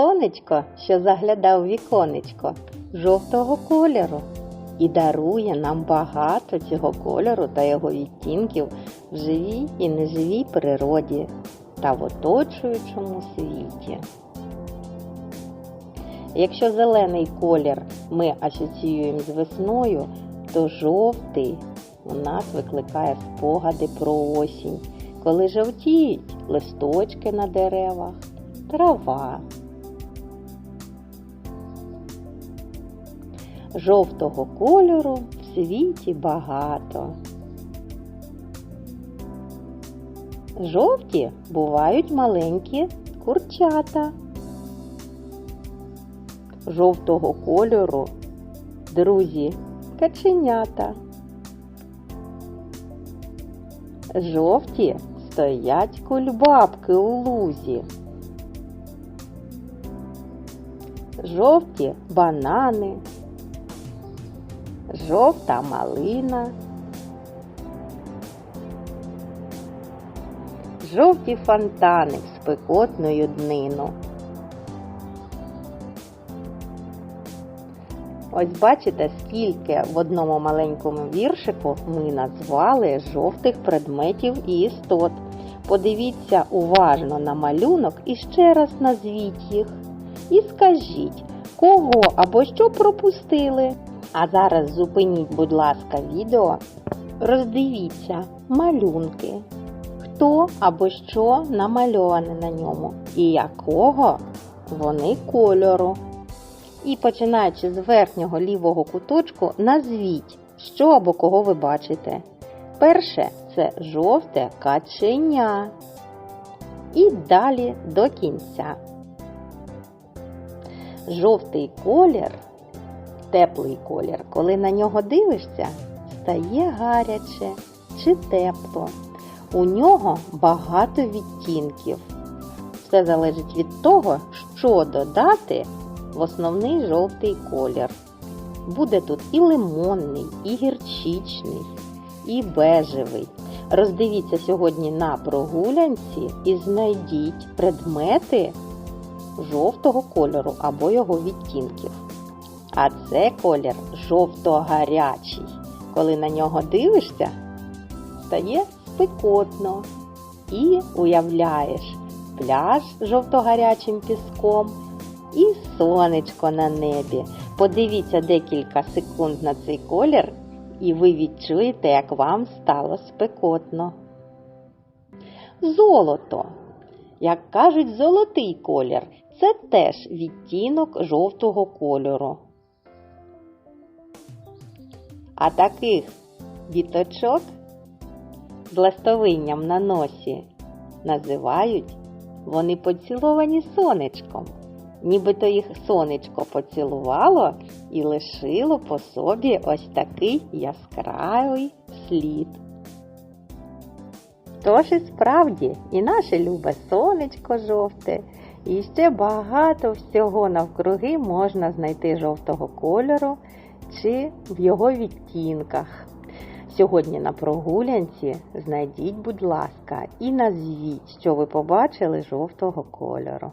сонечко, що заглядав віконечко, жовтого кольору і дарує нам багато цього кольору та його відтінків в живій і неживій природі та в оточуючому світі. Якщо зелений колір ми асоціюємо з весною, то жовтий у нас викликає спогади про осінь, коли жовтіють листочки на деревах, трава. Жовтого кольору в світі багато. Жовті бувають маленькі курчата. Жовтого кольору друзі каченята. Жовті стоять кульбабки у лузі. Жовті банани, жовта малина, жовті фонтани в спекотну днину. Ось бачите, скільки в одному маленькому віршику ми назвали жовтих предметів і істот. Подивіться уважно на малюнок і ще раз назвіть їх. І скажіть, кого або що пропустили. А зараз зупиніть, будь ласка, відео. Роздивіться малюнки, хто або що намальоване на ньому і якого вони кольору. І починаючи з верхнього лівого куточку, назвіть, що або кого ви бачите. Перше це жовте каченя. І далі до кінця. Жовтий колір, теплий колір, коли на нього дивишся, стає гаряче чи тепло. У нього багато відтінків. Все залежить від того, що додати в основний жовтий колір. Буде тут і лимонний, і гірчичний, і бежевий. Роздивіться сьогодні на прогулянці і знайдіть предмети жовтого кольору або його відтінків. А це колір жовто-гарячий. Коли на нього дивишся, стає спекотно і уявляєш пляж жовто-гарячим піском і сонечко на небі. Подивіться декілька секунд на цей колір, і ви відчуєте, як вам стало спекотно. Золото. Як кажуть, золотий колір це теж відтінок жовтого кольору. А таких діточок з ластовинням на носі називають вони поціловані сонечком нібито їх сонечко поцілувало і лишило по собі ось такий яскравий слід. Тож і справді, і наше любе сонечко жовте, і ще багато всього навкруги можна знайти жовтого кольору чи в його відтінках. Сьогодні на прогулянці знайдіть, будь ласка, і назвіть, що ви побачили жовтого кольору.